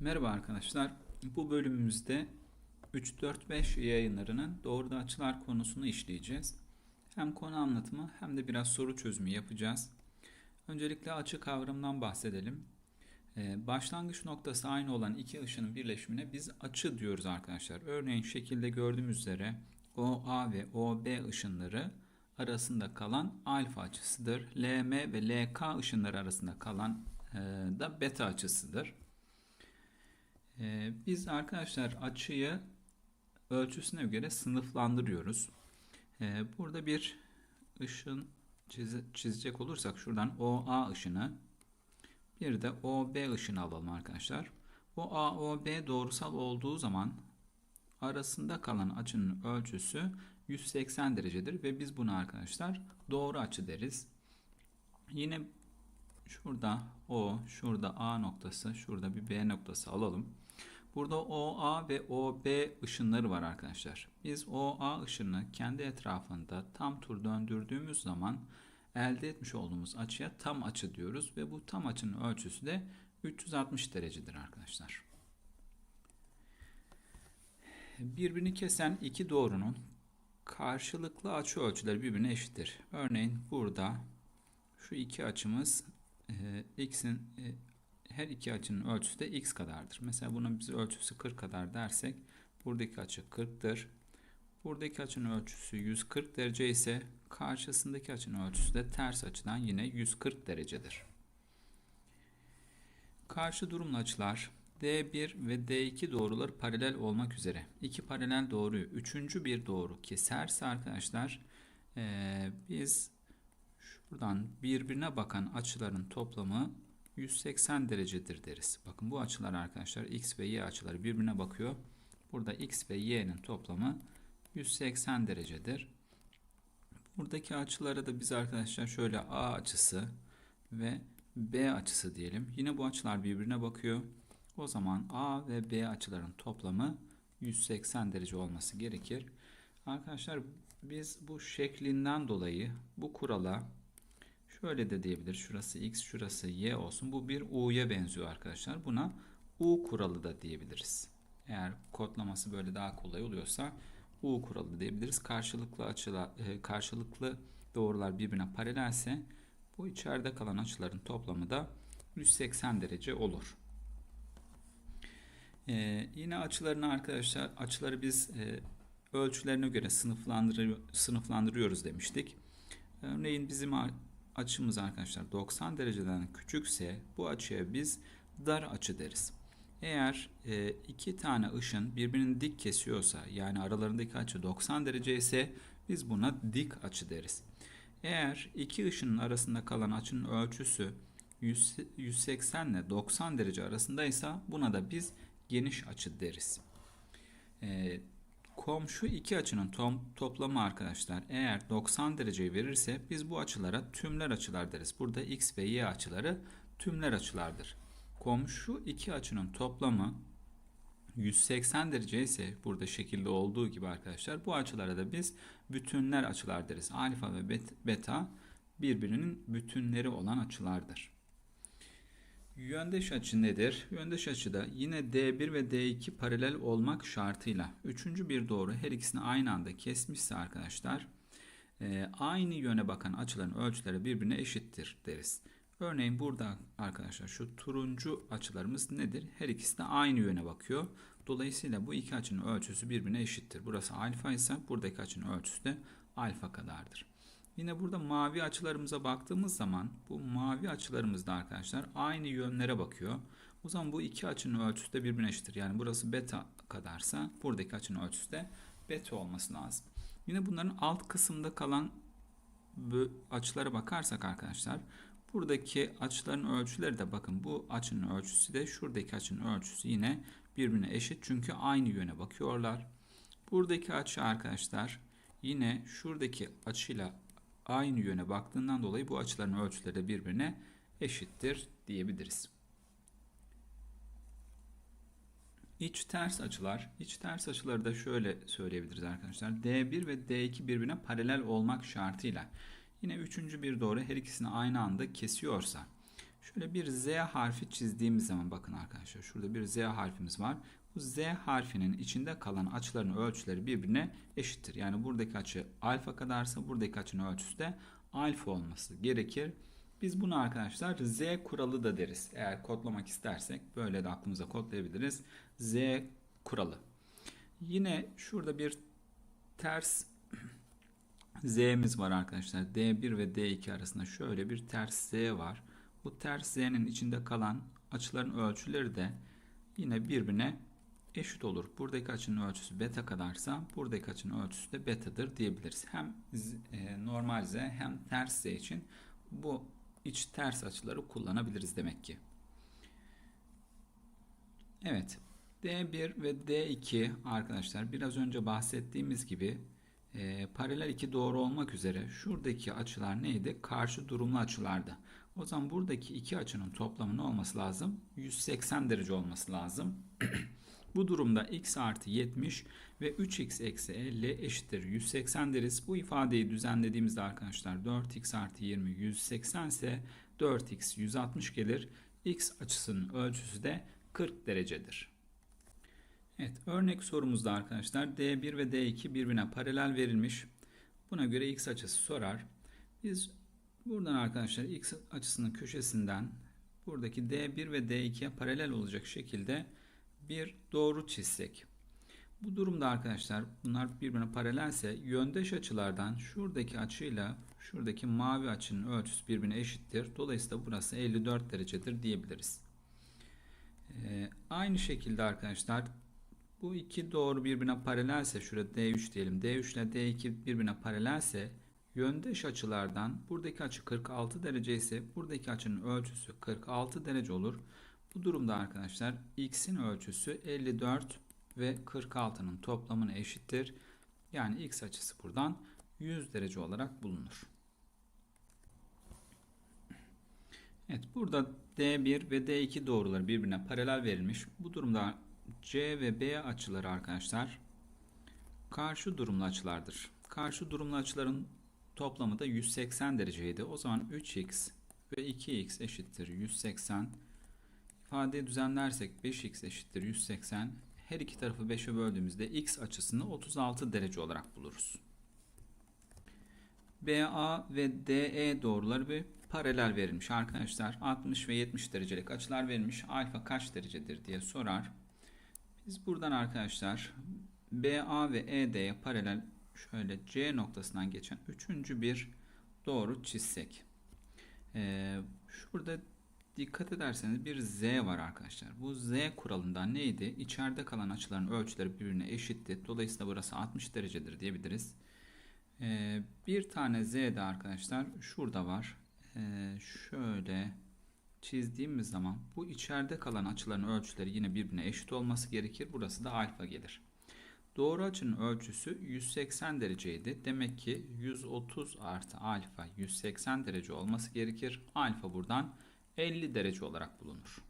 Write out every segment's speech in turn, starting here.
Merhaba arkadaşlar. Bu bölümümüzde 3-4-5 yayınlarının doğruda açılar konusunu işleyeceğiz. Hem konu anlatımı hem de biraz soru çözümü yapacağız. Öncelikle açı kavramından bahsedelim. Ee, başlangıç noktası aynı olan iki ışının birleşimine biz açı diyoruz arkadaşlar. Örneğin şekilde gördüğümüz üzere OA ve OB ışınları arasında kalan alfa açısıdır. LM ve LK ışınları arasında kalan e, da beta açısıdır. Ee, biz arkadaşlar açıyı ölçüsüne göre sınıflandırıyoruz. Ee, burada bir ışın çize, çizecek olursak şuradan OA ışını bir de OB ışını alalım arkadaşlar. OA OB doğrusal olduğu zaman arasında kalan açının ölçüsü 180 derecedir ve biz bunu arkadaşlar doğru açı deriz. Yine şurada O, şurada A noktası, şurada bir B noktası alalım. Burada OA ve OB ışınları var arkadaşlar. Biz OA ışını kendi etrafında tam tur döndürdüğümüz zaman elde etmiş olduğumuz açıya tam açı diyoruz ve bu tam açının ölçüsü de 360 derecedir arkadaşlar. Birbirini kesen iki doğrunun karşılıklı açı ölçüleri birbirine eşittir. Örneğin burada şu iki açımız e, x'in e, her iki açının ölçüsü de x kadardır. Mesela bunun biz ölçüsü 40 kadar dersek buradaki açı 40'tır. Buradaki açının ölçüsü 140 derece ise karşısındaki açının ölçüsü de ters açıdan yine 140 derecedir. Karşı durumlu açılar D1 ve D2 doğruları paralel olmak üzere iki paralel doğruyu üçüncü bir doğru keserse arkadaşlar ee, biz şuradan birbirine bakan açıların toplamı 180 derecedir deriz. Bakın bu açılar arkadaşlar x ve y açıları birbirine bakıyor. Burada x ve y'nin toplamı 180 derecedir. Buradaki açılara da biz arkadaşlar şöyle A açısı ve B açısı diyelim. Yine bu açılar birbirine bakıyor. O zaman A ve B açıların toplamı 180 derece olması gerekir. Arkadaşlar biz bu şeklinden dolayı bu kurala Şöyle de diyebilir. Şurası x, şurası y olsun. Bu bir u'ya benziyor arkadaşlar. Buna u kuralı da diyebiliriz. Eğer kodlaması böyle daha kolay oluyorsa u kuralı diyebiliriz. Karşılıklı açılar, e, karşılıklı doğrular birbirine paralelse bu içeride kalan açıların toplamı da 180 derece olur. Ee, yine açılarını arkadaşlar açıları biz e, ölçülerine göre sınıflandırıyor, sınıflandırıyoruz demiştik. Örneğin bizim açımız arkadaşlar 90 dereceden küçükse bu açıya biz dar açı deriz. Eğer e, iki tane ışın birbirini dik kesiyorsa yani aralarındaki açı 90 derece ise biz buna dik açı deriz. Eğer iki ışının arasında kalan açının ölçüsü 100, 180 ile 90 derece arasındaysa buna da biz geniş açı deriz. E, Komşu iki açının tom, toplamı arkadaşlar eğer 90 dereceyi verirse biz bu açılara tümler açılar deriz. Burada x ve y açıları tümler açılardır. Komşu iki açının toplamı 180 derece ise burada şekilde olduğu gibi arkadaşlar bu açılara da biz bütünler açılar deriz. Alfa ve beta birbirinin bütünleri olan açılardır. Yöndeş açı nedir? Yöndeş açıda yine D1 ve D2 paralel olmak şartıyla üçüncü bir doğru her ikisini aynı anda kesmişse arkadaşlar e, aynı yöne bakan açıların ölçüleri birbirine eşittir deriz. Örneğin burada arkadaşlar şu turuncu açılarımız nedir? Her ikisi de aynı yöne bakıyor. Dolayısıyla bu iki açının ölçüsü birbirine eşittir. Burası alfa ise buradaki açının ölçüsü de alfa kadardır. Yine burada mavi açılarımıza baktığımız zaman bu mavi açılarımız da arkadaşlar aynı yönlere bakıyor. O zaman bu iki açının ölçüsü de birbirine eşittir. Yani burası beta kadarsa buradaki açının ölçüsü de beta olması lazım. Yine bunların alt kısımda kalan açılara bakarsak arkadaşlar buradaki açıların ölçüleri de bakın bu açının ölçüsü de şuradaki açının ölçüsü yine birbirine eşit. Çünkü aynı yöne bakıyorlar. Buradaki açı arkadaşlar yine şuradaki açıyla aynı yöne baktığından dolayı bu açıların ölçüleri de birbirine eşittir diyebiliriz. İç ters açılar. İç ters açıları da şöyle söyleyebiliriz arkadaşlar. D1 ve D2 birbirine paralel olmak şartıyla yine üçüncü bir doğru her ikisini aynı anda kesiyorsa Şöyle bir Z harfi çizdiğimiz zaman bakın arkadaşlar şurada bir Z harfimiz var. Z harfinin içinde kalan açıların ölçüleri birbirine eşittir. Yani buradaki açı alfa kadarsa buradaki açının ölçüsü de alfa olması gerekir. Biz bunu arkadaşlar Z kuralı da deriz. Eğer kodlamak istersek böyle de aklımıza kodlayabiliriz. Z kuralı. Yine şurada bir ters Z'miz var arkadaşlar. D1 ve D2 arasında şöyle bir ters Z var. Bu ters Z'nin içinde kalan açıların ölçüleri de yine birbirine eşit olur. Buradaki açının ölçüsü beta kadarsa buradaki açının ölçüsü de betadır diyebiliriz. Hem e, normal Z hem ters Z için bu iç ters açıları kullanabiliriz demek ki. Evet. D1 ve D2 arkadaşlar biraz önce bahsettiğimiz gibi e, paralel iki doğru olmak üzere şuradaki açılar neydi? Karşı durumlu açılardı. O zaman buradaki iki açının toplamı ne olması lazım? 180 derece olması lazım. Bu durumda x artı 70 ve 3x eksi 50 eşittir 180 deriz. Bu ifadeyi düzenlediğimizde arkadaşlar 4x artı 20 180 ise 4x 160 gelir. x açısının ölçüsü de 40 derecedir. Evet örnek sorumuzda arkadaşlar D1 ve D2 birbirine paralel verilmiş. Buna göre x açısı sorar. Biz buradan arkadaşlar x açısının köşesinden buradaki D1 ve D2'ye paralel olacak şekilde bir doğru çizsek. Bu durumda arkadaşlar bunlar birbirine paralelse yöndeş açılardan şuradaki açıyla şuradaki mavi açının ölçüsü birbirine eşittir. Dolayısıyla burası 54 derecedir diyebiliriz. Ee, aynı şekilde arkadaşlar bu iki doğru birbirine paralelse şurada D3 diyelim. D3 ile D2 birbirine paralelse yöndeş açılardan buradaki açı 46 derece ise buradaki açının ölçüsü 46 derece olur. Bu durumda arkadaşlar x'in ölçüsü 54 ve 46'nın toplamına eşittir. Yani x açısı buradan 100 derece olarak bulunur. Evet burada D1 ve D2 doğruları birbirine paralel verilmiş. Bu durumda C ve B açıları arkadaşlar karşı durumlu açılardır. Karşı durumlu açıların toplamı da 180 dereceydi. O zaman 3x ve 2x eşittir 180. İfadeyi düzenlersek 5x eşittir 180. Her iki tarafı 5'e böldüğümüzde x açısını 36 derece olarak buluruz. BA ve DE doğruları bir paralel verilmiş arkadaşlar. 60 ve 70 derecelik açılar verilmiş. Alfa kaç derecedir diye sorar. Biz buradan arkadaşlar BA ve ED'ye paralel şöyle C noktasından geçen üçüncü bir doğru çizsek. Ee, şurada dikkat ederseniz bir Z var arkadaşlar. Bu Z kuralından neydi? İçeride kalan açıların ölçüleri birbirine eşitti. Dolayısıyla burası 60 derecedir diyebiliriz. Ee, bir tane Z de arkadaşlar şurada var. Ee, şöyle çizdiğimiz zaman bu içeride kalan açıların ölçüleri yine birbirine eşit olması gerekir. Burası da alfa gelir. Doğru açının ölçüsü 180 dereceydi. Demek ki 130 artı alfa 180 derece olması gerekir. Alfa buradan 50 derece olarak bulunur.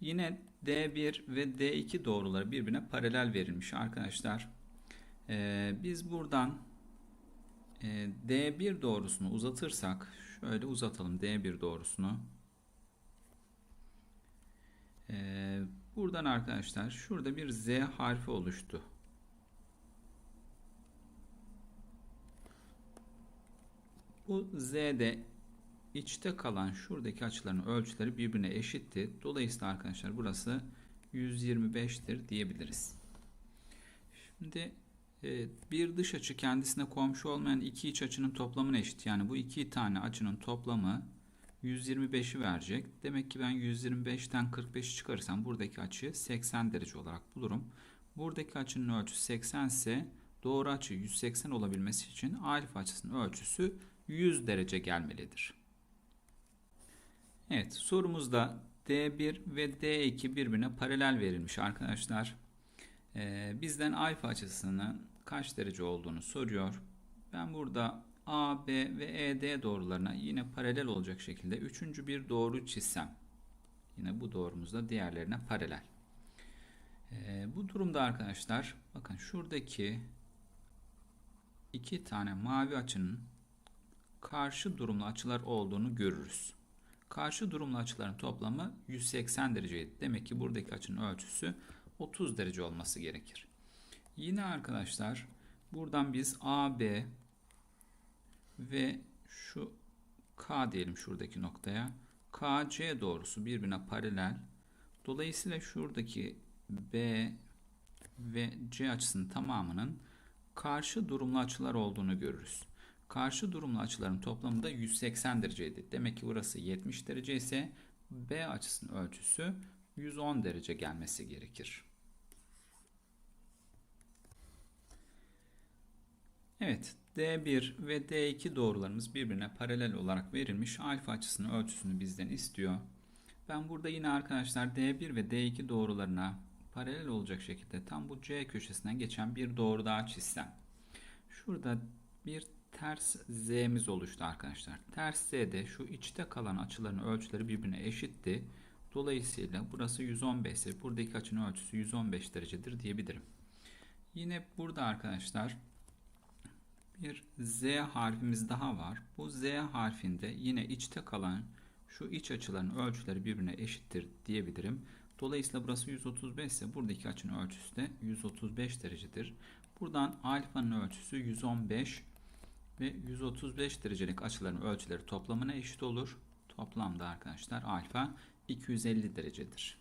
Yine D1 ve D2 doğruları birbirine paralel verilmiş arkadaşlar. Ee, biz buradan e, D1 doğrusunu uzatırsak şöyle uzatalım D1 doğrusunu. Ee, buradan arkadaşlar şurada bir Z harfi oluştu. Bu Z'de içte kalan şuradaki açıların ölçüleri birbirine eşitti. Dolayısıyla arkadaşlar burası 125'tir diyebiliriz. Şimdi e, bir dış açı kendisine komşu olmayan iki iç açının toplamına eşit. Yani bu iki tane açının toplamı 125'i verecek. Demek ki ben 125'ten 45'i çıkarırsam buradaki açı 80 derece olarak bulurum. Buradaki açının ölçüsü 80 ise doğru açı 180 olabilmesi için alfa açısının ölçüsü 100 derece gelmelidir. Evet sorumuzda D1 ve D2 birbirine paralel verilmiş arkadaşlar. Ee, bizden alfa açısının kaç derece olduğunu soruyor. Ben burada A, B ve ED doğrularına yine paralel olacak şekilde üçüncü bir doğru çizsem. Yine bu doğrumuz da diğerlerine paralel. Ee, bu durumda arkadaşlar bakın şuradaki iki tane mavi açının karşı durumlu açılar olduğunu görürüz. Karşı durumlu açıların toplamı 180 dereceydi. Demek ki buradaki açının ölçüsü 30 derece olması gerekir. Yine arkadaşlar buradan biz AB ve şu K diyelim şuradaki noktaya KC doğrusu birbirine paralel. Dolayısıyla şuradaki B ve C açısının tamamının karşı durumlu açılar olduğunu görürüz. Karşı durumlu açıların toplamı da 180 dereceydi. Demek ki burası 70 derece ise B açısının ölçüsü 110 derece gelmesi gerekir. Evet, D1 ve D2 doğrularımız birbirine paralel olarak verilmiş. Alfa açısının ölçüsünü bizden istiyor. Ben burada yine arkadaşlar D1 ve D2 doğrularına paralel olacak şekilde tam bu C köşesinden geçen bir doğru daha çizsem. Şurada bir ters Z'miz oluştu arkadaşlar. Ters Z'de şu içte kalan açıların ölçüleri birbirine eşitti. Dolayısıyla burası 115 ise buradaki açının ölçüsü 115 derecedir diyebilirim. Yine burada arkadaşlar bir Z harfimiz daha var. Bu Z harfinde yine içte kalan şu iç açıların ölçüleri birbirine eşittir diyebilirim. Dolayısıyla burası 135 ise buradaki açının ölçüsü de 135 derecedir. Buradan alfanın ölçüsü 115 ve 135 derecelik açıların ölçüleri toplamına eşit olur. Toplamda arkadaşlar alfa 250 derecedir.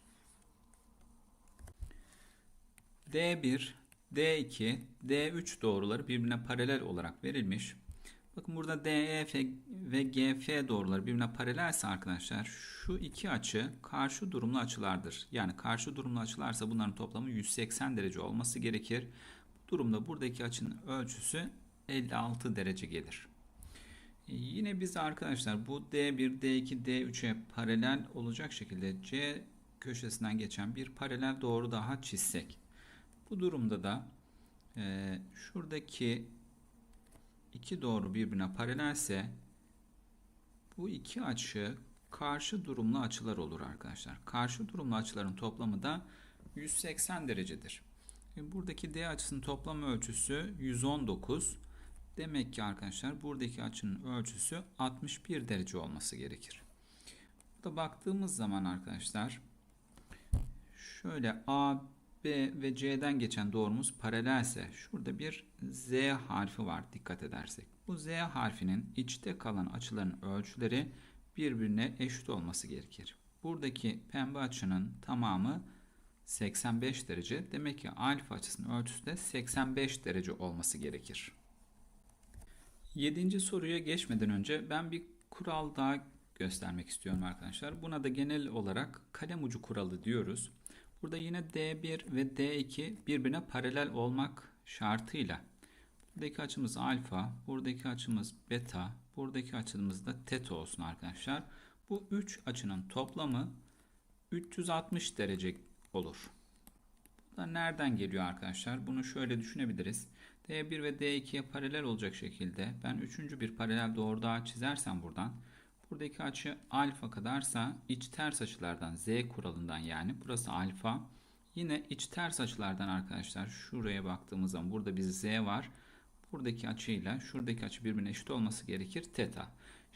D1, D2, D3 doğruları birbirine paralel olarak verilmiş. Bakın burada DEF ve GF doğruları birbirine paralelse arkadaşlar şu iki açı karşı durumlu açılardır. Yani karşı durumlu açılarsa bunların toplamı 180 derece olması gerekir. Bu durumda buradaki açının ölçüsü 56 derece gelir. E, yine biz arkadaşlar bu D1, D2, D3'e paralel olacak şekilde C köşesinden geçen bir paralel doğru daha çizsek. Bu durumda da e, şuradaki iki doğru birbirine paralelse bu iki açı karşı durumlu açılar olur arkadaşlar. Karşı durumlu açıların toplamı da 180 derecedir. E, buradaki D açısının toplam ölçüsü 119. Demek ki arkadaşlar buradaki açının ölçüsü 61 derece olması gerekir. Burada baktığımız zaman arkadaşlar şöyle A, B ve C'den geçen doğrumuz paralelse şurada bir Z harfi var dikkat edersek. Bu Z harfinin içte kalan açıların ölçüleri birbirine eşit olması gerekir. Buradaki pembe açının tamamı 85 derece. Demek ki alfa açısının ölçüsü de 85 derece olması gerekir. Yedinci soruya geçmeden önce ben bir kural daha göstermek istiyorum arkadaşlar. Buna da genel olarak kalem ucu kuralı diyoruz. Burada yine D1 ve D2 birbirine paralel olmak şartıyla buradaki açımız alfa, buradaki açımız beta, buradaki açımız da teta olsun arkadaşlar. Bu 3 açının toplamı 360 derece olur. Bu da nereden geliyor arkadaşlar? Bunu şöyle düşünebiliriz. D1 ve D2'ye paralel olacak şekilde ben üçüncü bir paralel doğru daha çizersem buradan buradaki açı alfa kadarsa iç ters açılardan Z kuralından yani burası alfa yine iç ters açılardan arkadaşlar şuraya baktığımız zaman burada bir Z var buradaki açıyla şuradaki açı birbirine eşit olması gerekir teta.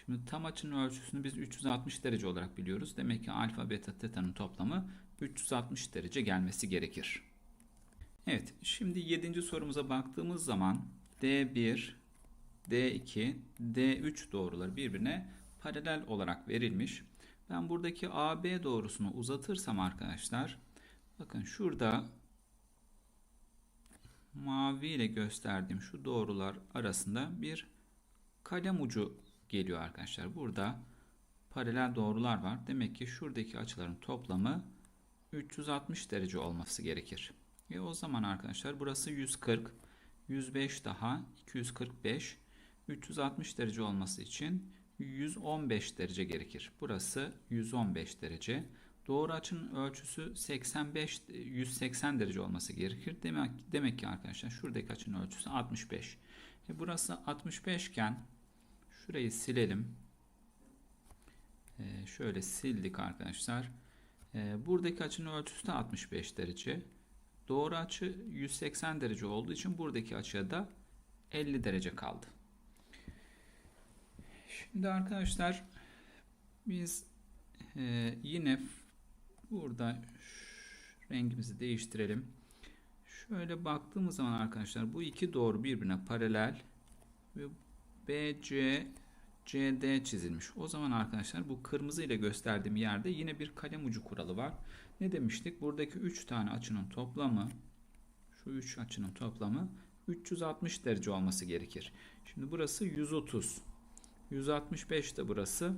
Şimdi tam açının ölçüsünü biz 360 derece olarak biliyoruz. Demek ki alfa beta teta'nın toplamı 360 derece gelmesi gerekir. Evet, şimdi 7. sorumuza baktığımız zaman D1, D2, D3 doğruları birbirine paralel olarak verilmiş. Ben buradaki AB doğrusunu uzatırsam arkadaşlar, bakın şurada mavi ile gösterdiğim şu doğrular arasında bir kalem ucu geliyor arkadaşlar. Burada paralel doğrular var. Demek ki şuradaki açıların toplamı 360 derece olması gerekir. Ve o zaman arkadaşlar burası 140, 105 daha 245, 360 derece olması için 115 derece gerekir. Burası 115 derece. Doğru açının ölçüsü 85 180 derece olması gerekir. Demek demek ki arkadaşlar şuradaki açının ölçüsü 65. E burası 65 iken şurayı silelim. E şöyle sildik arkadaşlar. E buradaki açının ölçüsü de 65 derece. Doğru açı 180 derece olduğu için buradaki açıya da 50 derece kaldı. Şimdi arkadaşlar biz e, yine burada rengimizi değiştirelim. Şöyle baktığımız zaman arkadaşlar bu iki doğru birbirine paralel ve BC CD çizilmiş. O zaman arkadaşlar bu kırmızı ile gösterdiğim yerde yine bir kalem ucu kuralı var. Ne demiştik? Buradaki 3 tane açının toplamı şu 3 açının toplamı 360 derece olması gerekir. Şimdi burası 130. 165 de burası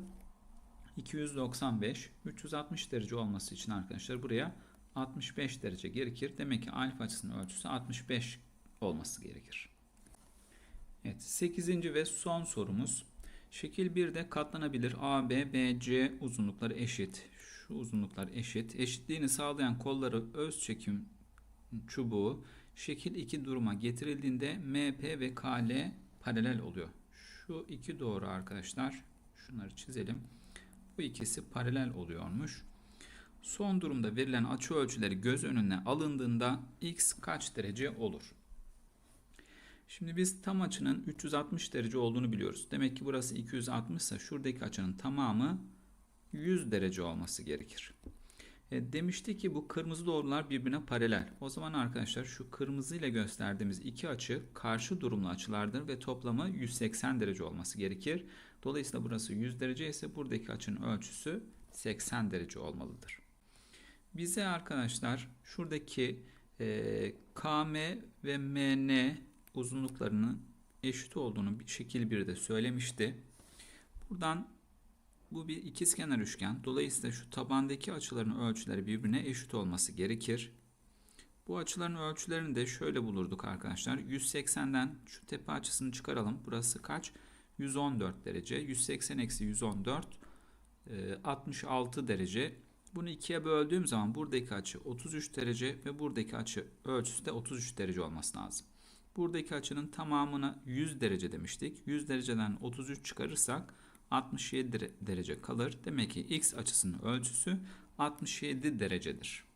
295. 360 derece olması için arkadaşlar buraya 65 derece gerekir. Demek ki alfa açısının ölçüsü 65 olması gerekir. Evet 8. ve son sorumuz. Şekil 1'de katlanabilir AB, BC uzunlukları eşit. Şu uzunluklar eşit. Eşitliğini sağlayan kolları öz çekim çubuğu şekil 2 duruma getirildiğinde MP ve KL paralel oluyor. Şu iki doğru arkadaşlar. Şunları çizelim. Bu ikisi paralel oluyormuş. Son durumda verilen açı ölçüleri göz önüne alındığında x kaç derece olur? Şimdi biz tam açının 360 derece olduğunu biliyoruz. Demek ki burası 260 ise şuradaki açının tamamı 100 derece olması gerekir. E, demişti ki bu kırmızı doğrular birbirine paralel. O zaman arkadaşlar şu kırmızı ile gösterdiğimiz iki açı karşı durumlu açılardır ve toplamı 180 derece olması gerekir. Dolayısıyla burası 100 derece ise buradaki açının ölçüsü 80 derece olmalıdır. Bize arkadaşlar şuradaki e, KM ve MN uzunluklarının eşit olduğunu şekil bir de söylemişti. Buradan bu bir ikizkenar üçgen. Dolayısıyla şu tabandaki açıların ölçüleri birbirine eşit olması gerekir. Bu açıların ölçülerini de şöyle bulurduk arkadaşlar. 180'den şu tepe açısını çıkaralım. Burası kaç? 114 derece. 180 eksi 114 e, 66 derece. Bunu ikiye böldüğüm zaman buradaki açı 33 derece ve buradaki açı ölçüsü de 33 derece olması lazım. Buradaki açının tamamına 100 derece demiştik. 100 dereceden 33 çıkarırsak 67 derece kalır. Demek ki x açısının ölçüsü 67 derecedir.